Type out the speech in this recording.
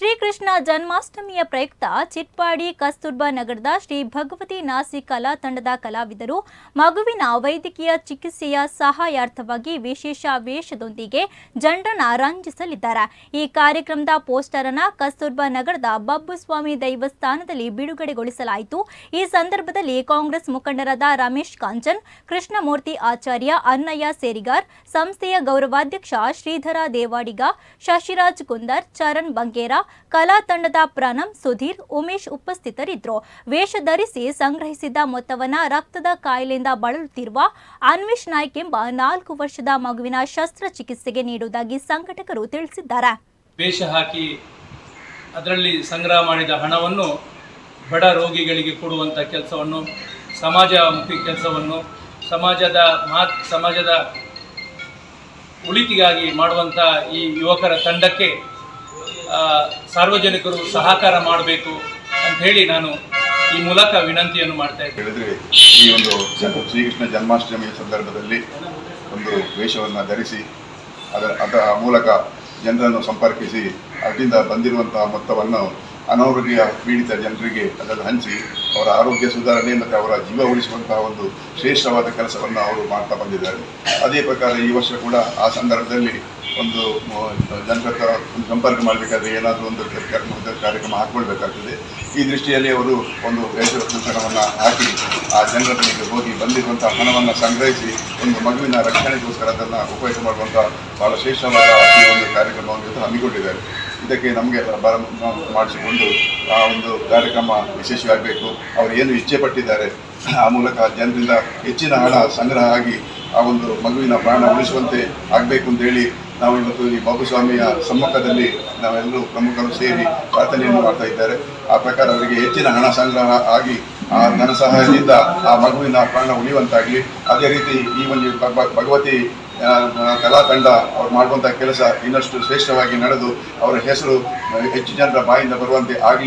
ಶ್ರೀಕೃಷ್ಣ ಜನ್ಮಾಷ್ಟಮಿಯ ಪ್ರಯುಕ್ತ ಚಿಟ್ಪಾಡಿ ಕಸ್ತೂರ್ಬಾ ನಗರದ ಶ್ರೀ ಭಗವತಿ ನಾಸಿ ಕಲಾ ತಂಡದ ಕಲಾವಿದರು ಮಗುವಿನ ವೈದ್ಯಕೀಯ ಚಿಕಿತ್ಸೆಯ ಸಹಾಯಾರ್ಥವಾಗಿ ವಿಶೇಷ ವೇಷದೊಂದಿಗೆ ಜಂಡನ ರಂಜಿಸಲಿದ್ದಾರೆ. ಈ ಕಾರ್ಯಕ್ರಮದ ಪೋಸ್ಟರ್ ಅನ್ನು ಕಸ್ತೂರ್ಬಾ ನಗರದ ಬಬ್ಬುಸ್ವಾಮಿ ದೈವಸ್ಥಾನದಲ್ಲಿ ಬಿಡುಗಡೆಗೊಳಿಸಲಾಯಿತು. ಈ ಸಂದರ್ಭದಲ್ಲಿ ಕಾಂಗ್ರೆಸ್ ಮುಖಂಡರಾದ ರಮೇಶ್ ಕಾಂಚನ್, ಕೃಷ್ಣಮೂರ್ತಿ ಆಚಾರ್ಯ ಅನ್ನಯ್ಯ ಸೇರಿಗಾರ್, ಸಂಸ್ಥೆಯ ಗೌರವಾಧ್ಯಕ್ಷ ಶ್ರೀಧರ ದೇವಾಡಿಗ, ಶಶಿರಾಜ್ ಕುಂದರ್, ಚರಣ್ ಬಂಗೇರ ಕಲಾ ತಂಡದ ಪ್ರಣಮ್ ಸುಧೀರ್, ಉಮೇಶ್ ಉಪಸ್ಥಿತರಿದ್ದರು. ವೇಷ ಧರಿಸಿ ಸಂಗ್ರಹಿಸಿದ್ದ ಮೊತ್ತವನ್ನ ರಕ್ತದ ಕಾಯಿಲೆಯಿಂದ ಬಳಲುತ್ತಿರುವ ಅನ್ವೇಶ್ ನಾಯ್ಕ್ ಎಂಬ ನಾಲ್ಕು ವರ್ಷದ ಮಗುವಿನ ಶಸ್ತ್ರಚಿಕಿತ್ಸೆಗೆ ನೀಡುವುದಾಗಿ ಸಂಘಟಕರು ತಿಳಿಸಿದ್ದಾರೆ. ವೇಷ ಹಾಕಿ ಅದರಲ್ಲಿ ಸಂಗ್ರಹ ಮಾಡಿದ ಹಣವನ್ನು ಬಡ ರೋಗಿಗಳಿಗೆ ಕೊಡುವಂತ ಕೆಲಸವನ್ನು ಸಮಾಜಮುಖಿ ಕೆಲಸವನ್ನು, ಸಮಾಜದ ಮಾತ್ ಸಮಾಜದ ಉಳಿತಿಗಾಗಿ ಮಾಡುವಂಥ ಈ ಯುವಕರ ತಂಡಕ್ಕೆ ಸಾರ್ವಜನಿಕರು ಸಹಕಾರ ಮಾಡಬೇಕು ಅಂತ ಹೇಳಿ ನಾನು ಈ ಮೂಲಕ ವಿನಂತಿಯನ್ನು ಮಾಡ್ತಾ ಇದ್ದೇನೆ. ಈ ಒಂದು ಶ್ರೀಕೃಷ್ಣ ಜನ್ಮಾಷ್ಟಮಿಯ ಸಂದರ್ಭದಲ್ಲಿ ಒಂದು ವೇಷವನ್ನು ಧರಿಸಿ ಅದರ ಅದರ ಮೂಲಕ ಜನರನ್ನು ಸಂಪರ್ಕಿಸಿ ಅದರಿಂದ ಬಂದಿರುವಂತಹ ಮೊತ್ತವನ್ನು ಅನಾರೋಗ್ಯ ಪೀಡಿತ ಜನರಿಗೆ ಅದನ್ನು ಹಂಚಿ ಅವರ ಆರೋಗ್ಯ ಸುಧಾರಣೆ ಮತ್ತು ಅವರ ಜೀವ ಉಳಿಸುವಂತಹ ಒಂದು ಶ್ರೇಷ್ಠವಾದ ಕೆಲಸವನ್ನು ಅವರು ಮಾಡ್ತಾ ಬಂದಿದ್ದಾರೆ. ಅದೇ ಪ್ರಕಾರ ಈ ವರ್ಷ ಕೂಡ ಆ ಸಂದರ್ಭದಲ್ಲಿ ಒಂದು ಜನರ ಸಂಪರ್ಕ ಮಾಡಬೇಕಾದ್ರೆ ಏನಾದರೂ ಒಂದು ಕಾರ್ಯಕ್ರಮ ಹಾಕ್ಕೊಳ್ಬೇಕಾಗ್ತದೆ. ಈ ದೃಷ್ಟಿಯಲ್ಲಿ ಅವರು ಒಂದು ವೇಷಭೂಷಣವನ್ನು ಹಾಕಿ, ಆ ಜನರ ಬಳಿಗೆ ಹೋಗಿ ಬಂದಿರುವಂಥ ಹಣವನ್ನು ಸಂಗ್ರಹಿಸಿ ಒಂದು ಮಗುವಿನ ರಕ್ಷಣೆಗೋಸ್ಕರ ಅದನ್ನು ಉಪಯೋಗ ಮಾಡುವಂಥ ಬಹಳ ಶ್ರೇಷ್ಠವಾದ ಈ ಒಂದು ಕಾರ್ಯಕ್ರಮವನ್ನು ಇವತ್ತು ಹಮ್ಮಿಕೊಂಡಿದ್ದಾರೆ. ಇದಕ್ಕೆ ನಮಗೆ ಬರ, ಮಾಡಿಸಿಕೊಂಡು ಆ ಒಂದು ಕಾರ್ಯಕ್ರಮ ಯಶಸ್ವಿಯಾಗಬೇಕು ಅವರು ಏನು ಇಚ್ಛೆ ಪಟ್ಟಿದ್ದಾರೆ, ಆ ಮೂಲಕ ಜನರಿಂದ ಹೆಚ್ಚಿನ ಹಣ ಸಂಗ್ರಹ ಆಗಿ ಆ ಒಂದು ಮಗುವಿನ ಪ್ರಾಣ ಉಳಿಸುವಂತೆ ಆಗಬೇಕು ಅಂತೇಳಿ ನಾವು ಇವತ್ತು ಈ ಬಾಬುಸ್ವಾಮಿಯ ಸಮ್ಮುಖದಲ್ಲಿ ನಾವೆಲ್ಲರೂ ಪ್ರಮುಖರು ಸೇರಿ ಪ್ರಾರ್ಥನೆಯನ್ನು ಮಾಡ್ತಾ ಇದ್ದಾರೆ. ಆ ಪ್ರಕಾರ ಅವರಿಗೆ ಹೆಚ್ಚಿನ ಹಣ ಸಂಗ್ರಹ ಆಗಿ ಆ ಧನ ಸಹಾಯದಿಂದ ಆ ಮಗುವಿನ ಪ್ರಾಣ ಉಳಿಯುವಂತಾಗಲಿ. ಅದೇ ರೀತಿ ಈ ಒಂದು ಭಗ- ಭಗವತಿ ಕಲಾ ತಂಡ ಅವ್ರು ಮಾಡುವಂಥ ಕೆಲಸ ಇನ್ನಷ್ಟು ಶ್ರೇಷ್ಠವಾಗಿ ನಡೆದು ಅವರ ಹೆಸರು ಹೆಚ್ಚು ಜನರ ಬಾಯಿಂದ ಬರುವಂತೆ ಅಂತ